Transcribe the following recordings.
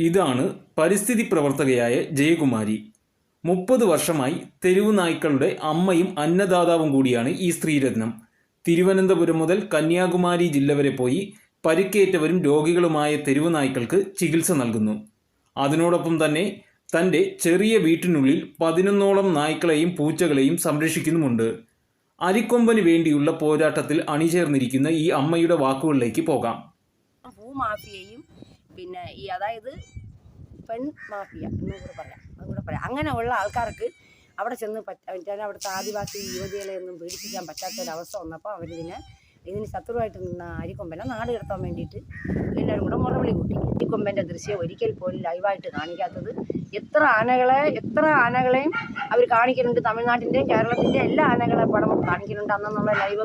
ഇതാണ് പരിസ്ഥിതി പ്രവർത്തകയായ ജയകുമാരി. മുപ്പത് വർഷമായി തെരുവ് നായ്ക്കളുടെ അമ്മയും അന്നദാതാവും കൂടിയാണ് ഈ സ്ത്രീരത്നം. തിരുവനന്തപുരം മുതൽ കന്യാകുമാരി ജില്ല വരെ പോയി പരിക്കേറ്റവരും രോഗികളുമായ തെരുവ് നായ്ക്കൾക്ക് ചികിത്സ നൽകുന്നു. അതിനോടൊപ്പം തന്നെ തന്റെ ചെറിയ വീട്ടിനുള്ളിൽ പതിനൊന്നോളം നായ്ക്കളെയും പൂച്ചകളെയും സംരക്ഷിക്കുന്നുമുണ്ട്. അരിക്കൊമ്പന് വേണ്ടിയുള്ള പോരാട്ടത്തിൽ അണിചേർന്നിരിക്കുന്ന ഈ അമ്മയുടെ വാക്കുകളിലേക്ക് പോകാം. ഭൂമാഫിയയും പിന്നെ ഈ അതായത് പെൺ മാഫിയ എന്നും കൂടെ പറയാം. അതും കൂടെ പറയാം. അങ്ങനെയുള്ള ആൾക്കാർക്ക് അവിടെ ചെന്ന് പറ്റാൻ അവിടുത്തെ ആദിവാസി യുവതികളെ ഒന്നും പീഡിപ്പിക്കാൻ പറ്റാത്തൊരവസ്ഥ വന്നപ്പോൾ അവരിതിനെ ഇതിന് ശത്രുവായിട്ട് നിന്ന അരിക്കൊമ്പനെ നാട് കിടത്താൻ വേണ്ടിയിട്ട് എല്ലാവരും കൂടെ മുറവിളി കൂട്ടി. അരിക്കൊമ്പന്റെ ദൃശ്യം ഒരിക്കൽ പോലും ലൈവായിട്ട് കാണിക്കാത്തത് എത്ര ആനകളെ എത്ര ആനകളെയും അവർ കാണിക്കുന്നുണ്ട്. തമിഴ്നാട്ടിന്റെയും കേരളത്തിന്റെയും എല്ലാ ആനകളെ പടം കാണിക്കുന്നുണ്ട്. അന്നെന്നുള്ള ലൈവ്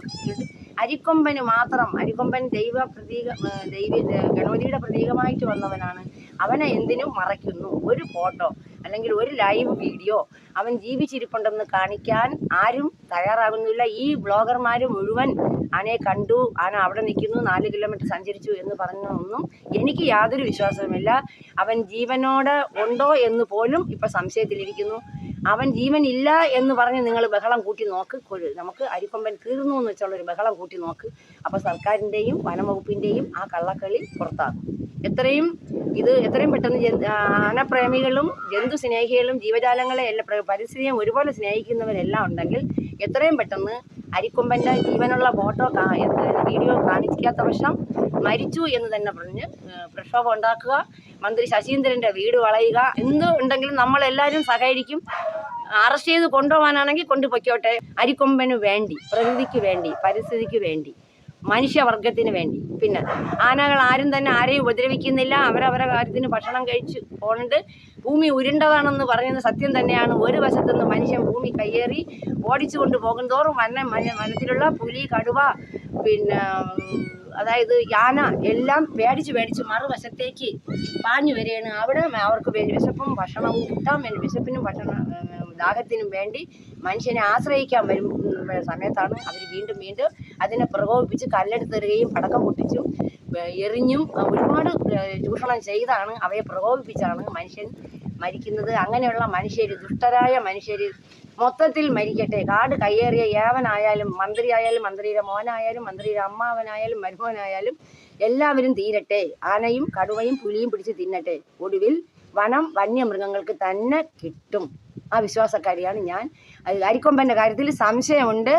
അരിക്കൊമ്പന് മാത്രം അരിക്കൊമ്പൻ ദൈവ പ്രതീക ദൈവ ഗണപതിയുടെ പ്രതീകമായിട്ട് വന്നവനാണ്. അവനെ എന്തിനും മറയ്ക്കുന്നു. ഒരു ഫോട്ടോ. അല്ലെങ്കിൽ ഒരു ലൈവ് വീഡിയോ അവൻ ജീവിച്ചിരിപ്പുണ്ടെന്ന് കാണിക്കാൻ ആരും തയ്യാറാകുന്നില്ല. ഈ ബ്ലോഗർമാർ മുഴുവൻ ആനയെ കണ്ടു ആന അവിടെ നിൽക്കുന്നു നാല് കിലോമീറ്റർ സഞ്ചരിച്ചു എന്ന് പറഞ്ഞൊന്നും എനിക്ക് യാതൊരു വിശ്വാസവുമില്ല. അവൻ ജീവനോടെ ഉണ്ടോ എന്ന് പോലും ഇപ്പം സംശയത്തിലിരിക്കുന്നു. അവൻ ജീവൻ ഇല്ല എന്ന് പറഞ്ഞ് നിങ്ങൾ ബഹളം കൂട്ടി നോക്ക്. നമുക്ക് അരിക്കൊമ്പൻ തീർന്നു എന്ന് വെച്ചുള്ള ഒരു ബഹളം കൂട്ടി നോക്ക്. അപ്പോൾ സർക്കാരിന്റെയും വനംവകുപ്പിന്റെയും ആ കള്ളക്കളി പുറത്താകും. എത്രയും ഇത് എത്രയും പെട്ടെന്ന് ആനപ്രേമികളും ജന്തു സ്നേഹികളും ജീവജാലങ്ങളെ പരിസ്ഥിതിയെ ഒരുപോലെ സ്നേഹിക്കുന്നവരെല്ലാം ഉണ്ടെങ്കിൽ എത്രയും പെട്ടെന്ന് അരിക്കൊമ്പന്റെ ജീവനുള്ള ഫോട്ടോ വീഡിയോ കാണിക്കാത്ത പക്ഷം മരിച്ചു എന്ന് തന്നെ പറഞ്ഞ് പ്രക്ഷോഭം ഉണ്ടാക്കുക മന്ത്രി ശശീന്ദ്രന്റെ വീട് വളയുക എന്ത് ഉണ്ടെങ്കിലും നമ്മളെല്ലാവരും സഹകരിക്കും. അറസ്റ്റ് ചെയ്ത് കൊണ്ടുപോകാനാണെങ്കിൽ കൊണ്ടുപോയിക്കോട്ടെ. അരിക്കൊമ്പന് വേണ്ടി പ്രകൃതിക്ക് വേണ്ടി പരിസ്ഥിതിക്ക് വേണ്ടി. മനുഷ്യവർഗത്തിന് വേണ്ടി. പിന്നെ ആനകൾ ആരും തന്നെ ആരെയും ഉപദ്രവിക്കുന്നില്ല. അവരവരെ കാര്യത്തിന് ഭക്ഷണം കഴിച്ച് പോകുന്നുണ്ട് ഭൂമി ഉരുണ്ടതാണെന്ന് പറയുന്ന സത്യം തന്നെയാണ്. ഒരു വശത്തുനിന്ന് മനുഷ്യൻ ഭൂമി കയ്യേറി ഓടിച്ചു കൊണ്ട് പോകുന്തോറും വന വന- വനത്തിലുള്ള പുലി കടുവ പിന്നെ അതായത് യാന എല്ലാം പേടിച്ച് പേടിച്ച് മറുവശത്തേക്ക് പാഞ്ഞു വരികയാണ്. അവിടെ അവർക്ക് വിശപ്പും ഭക്ഷണവും കിട്ടാൻ വേണ്ടി വിശപ്പിനും ഭക്ഷണം ദാഹത്തിനും വേണ്ടി മനുഷ്യനെ ആശ്രയിക്കാൻ വരും സമയത്താണ് അവർ വീണ്ടും വീണ്ടും അതിനെ പ്രകോപിപ്പിച്ച് കല്ലെടുത്തെറിയുകയും പടക്കം പൊട്ടിച്ചും എറിഞ്ഞും ഒരുപാട് ചൂഷണം ചെയ്താണ്. അവയെ പ്രകോപിപ്പിച്ചാണ് മനുഷ്യൻ മരിക്കുന്നത്. അങ്ങനെയുള്ള മനുഷ്യർ ദുഷ്ടരായ മനുഷ്യർ മൊത്തത്തിൽ മരിക്കട്ടെ. കാട് കയ്യേറിയ ഏവനായാലും മന്ത്രിയായാലും മന്ത്രിയുടെ മോനായാലും മന്ത്രിയുടെ അമ്മാവനായാലും മരുമോനായാലും എല്ലാവരും തീരട്ടെ. ആനയും കടുവയും പുലിയും പിടിച്ച് തിന്നട്ടെ. ഒടുവിൽ വനം വന്യമൃഗങ്ങൾക്ക് തന്നെ കിട്ടും. ആ വിശ്വാസക്കാരിയാണ് ഞാൻ അരിക്കൊമ്പന്റെ കാര്യത്തിൽ സംശയമുണ്ട്.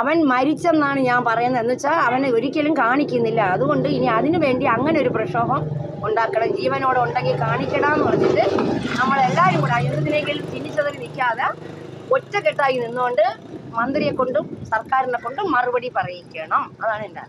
അവൻ മരിച്ചെന്നാണ് ഞാൻ പറയുന്നത്. എന്ന് വെച്ചാൽ അവനെ ഒരിക്കലും കാണിക്കുന്നില്ല. അതുകൊണ്ട് ഇനി അതിനു വേണ്ടി അങ്ങനെ ഒരു പ്രക്ഷോഭം ഉണ്ടാക്കണം. ജീവനോടെ ഉണ്ടെങ്കിൽ കാണിക്കണമെന്ന് പറഞ്ഞിട്ട് നമ്മളെല്ലാവരും കൂടെ എന്തിനെങ്കിലും ചിന്തിച്ചതിൽ നിൽക്കാതെ ഒറ്റക്കെട്ടായി നിന്നുകൊണ്ട് മന്ത്രിയെ കൊണ്ടും സർക്കാരിനെ കൊണ്ടും മറുപടി പറയിക്കണം. അതാണ് എന്റെ